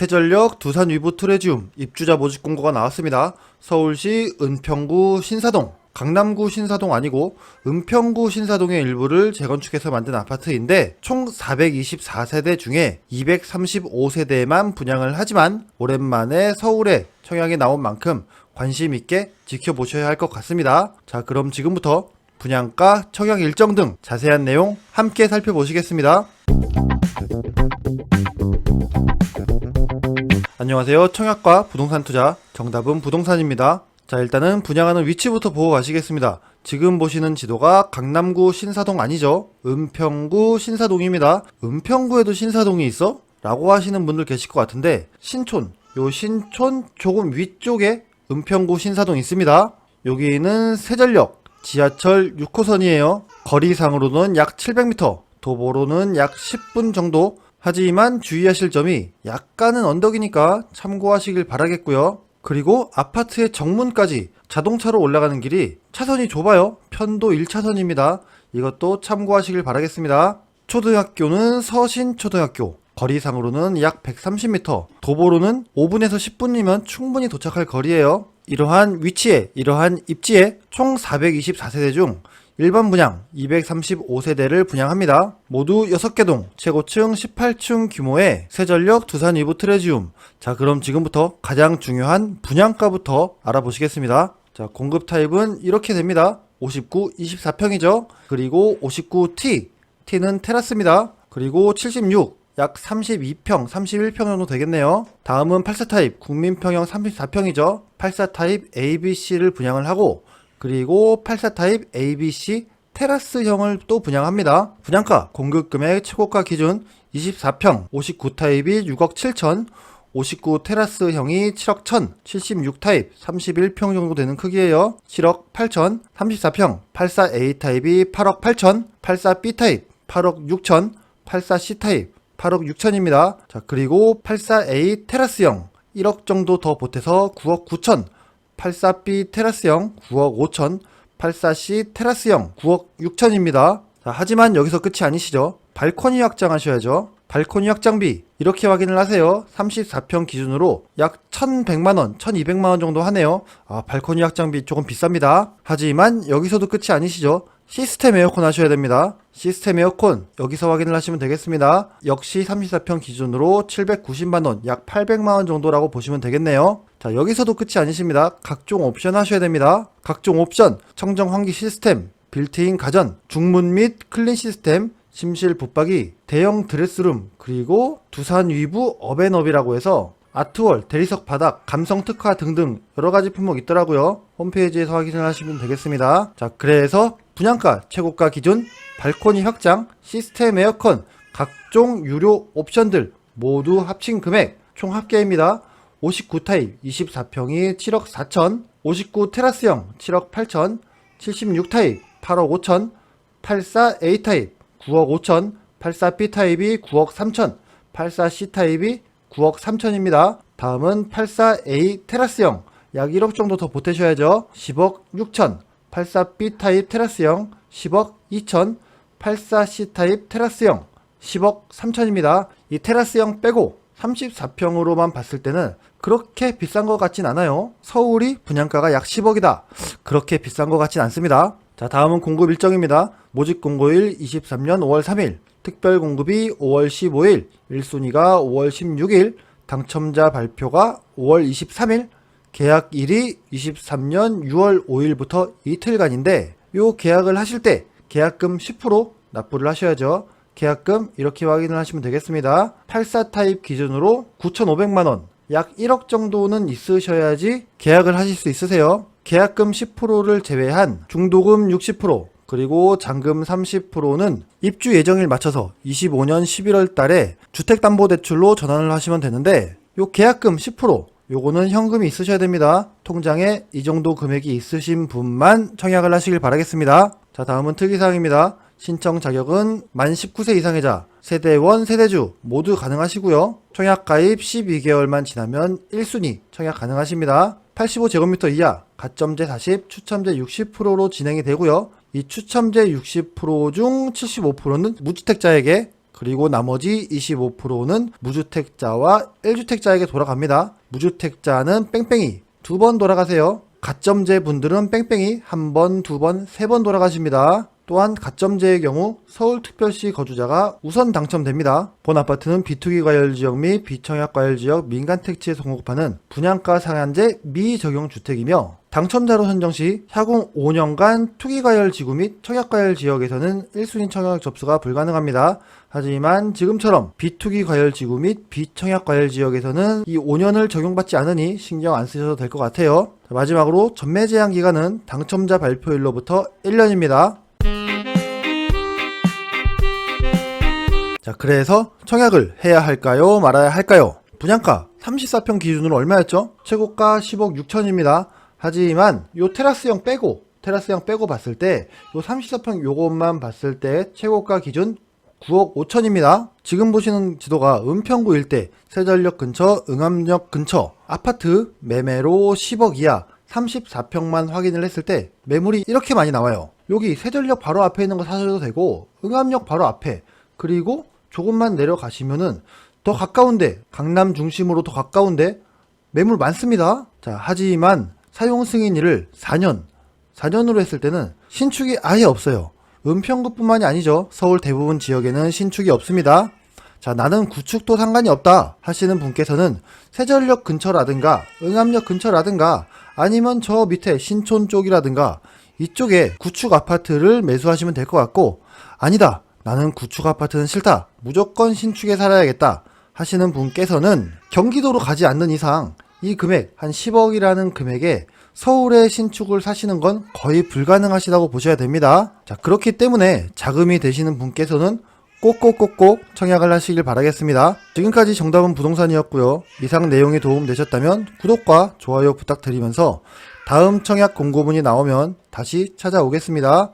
세전력 두산 위브 트레지움 입주자 모집 공고가 나왔습니다. 서울시 은평구 신사동, 강남구 신사동 아니고 은평구 신사동의 일부를 재건축해서 만든 아파트인데 총 424세대 중에 235세대만 분양을 하지만 오랜만에 서울에 청약이 나온 만큼 관심 있게 지켜보셔야 할 것 같습니다. 자, 그럼 지금부터 분양가, 청약 일정 등 자세한 내용 함께 살펴보시겠습니다. 안녕하세요. 청약과 부동산 투자 정답은 부동산입니다. 자, 일단은 분양하는 위치부터 보고 가시겠습니다. 지금 보시는 지도가 강남구 신사동 아니죠? 은평구 신사동입니다. 은평구에도 신사동이 있어? 라고 하시는 분들 계실 것 같은데 신촌, 요 신촌 조금 위쪽에 은평구 신사동 있습니다. 여기는 세전력 지하철 6호선이에요. 거리상으로는 약 700m, 도보로는 약 10분 정도. 하지만 주의하실 점이 약간은 언덕이니까 참고하시길 바라겠고요. 그리고 아파트의 정문까지 자동차로 올라가는 길이 차선이 좁아요. 편도 1차선입니다. 이것도 참고하시길 바라겠습니다. 초등학교는 서신초등학교. 거리상으로는 약 130m, 도보로는 5분에서 10분이면 충분히 도착할 거리예요. 이러한 위치에, 이러한 입지에 총 424세대 중 일반 분양 235세대를 분양합니다. 모두 6개 동, 최고층 18층 규모의 세전력 두산 이브 트레지움. 자, 그럼 지금부터 가장 중요한 분양가부터 알아보시겠습니다. 자, 공급 타입은 이렇게 됩니다. 59, 24평이죠. 그리고 59T, T는 테라스입니다. 그리고 76, 약 32평, 31평 정도 되겠네요. 다음은 84 타입, 국민평형 34평이죠. 84 타입 ABC를 분양을 하고, 그리고 84 타입 ABC 테라스형을 또 분양합니다. 분양가, 공급 금액 최고가 기준 24평, 59 타입이 6억 7천, 59 테라스형이 7억 1천, 76 타입 31평 정도 되는 크기예요. 7억 8천, 34평 84A 타입이 8억 8천, 84B 타입 8억 6천, 84C 타입 8억 6천입니다. 자, 그리고 84A 테라스형 1억 정도 더 보태서 9억 9천, 84B 테라스형 9억 5천, 84C 테라스형 9억 6천입니다. 자, 하지만 여기서 끝이 아니시죠? 발코니 확장하셔야죠. 발코니 확장비 이렇게 확인을 하세요. 34평 기준으로 약 1,100만 원, 1,200만 원 정도 하네요. 아, 발코니 확장비 조금 비쌉니다. 하지만 여기서도 끝이 아니시죠? 시스템 에어컨 하셔야 됩니다. 시스템 에어컨 여기서 확인을 하시면 되겠습니다. 역시 34평 기준으로 790만 원, 약 800만 원 정도라고 보시면 되겠네요. 자, 여기서도 끝이 아니십니다. 각종 옵션 하셔야 됩니다. 각종 옵션, 청정 환기 시스템, 빌트인 가전, 중문 및 클린 시스템, 침실 붙박이, 대형 드레스룸, 그리고 두산 위브 업앤업이라고 해서 아트월, 대리석 바닥, 감성 특화 등등 여러 가지 품목 있더라고요. 홈페이지에서 확인을 하시면 되겠습니다. 자, 그래서 분양가 최고가 기준, 발코니 확장, 시스템 에어컨, 각종 유료 옵션들 모두 합친 금액 총 합계입니다. 59 타입 24평이 7억 4천, 59 테라스형 7억 8천, 76 타입 8억 5천, 84 A 타입 9억 5천, 84 B 타입이 9억 3천, 84 C 타입이 9억 3천입니다. 다음은 84 A 테라스형 약 1억 정도 더 보태셔야죠. 10억 6천, 84 B 타입 테라스형 10억 2천, 84 C 타입 테라스형 10억 3천입니다. 이 테라스형 빼고 34평으로만 봤을 때는 그렇게 비싼 것 같진 않아요. 서울이 분양가가 약 10억이다. 그렇게 비싼 것 같진 않습니다. 자, 다음은 공급 일정입니다. 모집 공고일 23년 5월 3일, 특별 공급이 5월 15일, 1순위가 5월 16일, 당첨자 발표가 5월 23일, 계약일이 23년 6월 5일부터 이틀간인데 요 계약을 하실 때 계약금 10% 납부를 하셔야죠. 계약금 이렇게 확인을 하시면 되겠습니다. 84 타입 기준으로 9,500만 원, 약 1억 정도는 있으셔야지 계약을 하실 수 있으세요. 계약금 10%를 제외한 중도금 60%, 그리고 잔금 30%는 입주 예정일 맞춰서 25년 11월 달에 주택담보대출로 전환을 하시면 되는데 요 계약금 10% 요거는 현금이 있으셔야 됩니다. 통장에 이 정도 금액이 있으신 분만 청약을 하시길 바라겠습니다. 자, 다음은 특이사항입니다. 신청 자격은 만 19세 이상이자 세대원, 세대주 모두 가능하시고요. 청약 가입 12개월만 지나면 1순위 청약 가능하십니다. 85제곱미터 이하, 가점제 40, 추첨제 60%로 진행이 되고요. 이 추첨제 60%중 75%는 무주택자에게 그리고 나머지 25%는 무주택자와 1주택자에게 돌아갑니다. 무주택자는 뺑뺑이 두 번 돌아가세요. 가점제 분들은 뺑뺑이 한 번, 두 번, 세 번 돌아가십니다. 또한 가점제의 경우 서울특별시 거주자가 우선 당첨됩니다. 본 아파트는 비투기 과열 지역 및 비청약 과열 지역 민간 택지에서 공급하는 분양가 상한제 미적용 주택이며 당첨자로 선정 시 향후 5년간 투기 과열 지구 및 청약 과열 지역에서는 1순위 청약 접수가 불가능합니다. 하지만 지금처럼 비투기 과열 지구 및 비청약 과열 지역에서는 이 5년을 적용받지 않으니 신경 안 쓰셔도 될 것 같아요. 자, 마지막으로 전매 제한 기간은 당첨자 발표일로부터 1년입니다. 자, 그래서 청약을 해야 할까요? 말아야 할까요? 분양가 34평 기준으로 얼마였죠? 최고가 10억 6천입니다. 하지만 요 테라스형 빼고 테라스형 빼고 봤을 때 요 34평 요것만 봤을 때 최고가 기준 9억 5천입니다. 지금 보시는 지도가 은평구 일대 세전력 근처 응암역 근처 아파트 매매로 10억 이하 34평만 확인을 했을 때 매물이 이렇게 많이 나와요. 여기 세전력 바로 앞에 있는 거 사셔도 되고 응암역 바로 앞에 그리고 조금만 내려가시면은 더 가까운데 강남 중심으로 더 가까운데 매물 많습니다. 자, 하지만 사용 승인일을 4년, 4년으로 했을 때는 신축이 아예 없어요. 은평구뿐만이 아니죠. 서울 대부분 지역에는 신축이 없습니다. 자, 나는 구축도 상관이 없다 하시는 분께서는 세전력 근처라든가 응암역 근처라든가 아니면 저 밑에 신촌 쪽이라든가 이쪽에 구축 아파트를 매수하시면 될 것 같고 아니다. 나는 구축 아파트는 싫다. 무조건 신축에 살아야겠다. 하시는 분께서는 경기도로 가지 않는 이상 이 금액 한 10억이라는 금액에 서울에 신축을 사시는 건 거의 불가능하시다고 보셔야 됩니다. 자, 그렇기 때문에 자금이 되시는 분께서는 꼭꼭꼭꼭 청약을 하시길 바라겠습니다. 지금까지 정답은 부동산이었고요. 이상 내용이 도움되셨다면 구독과 좋아요 부탁드리면서 다음 청약 공고문이 나오면 다시 찾아오겠습니다.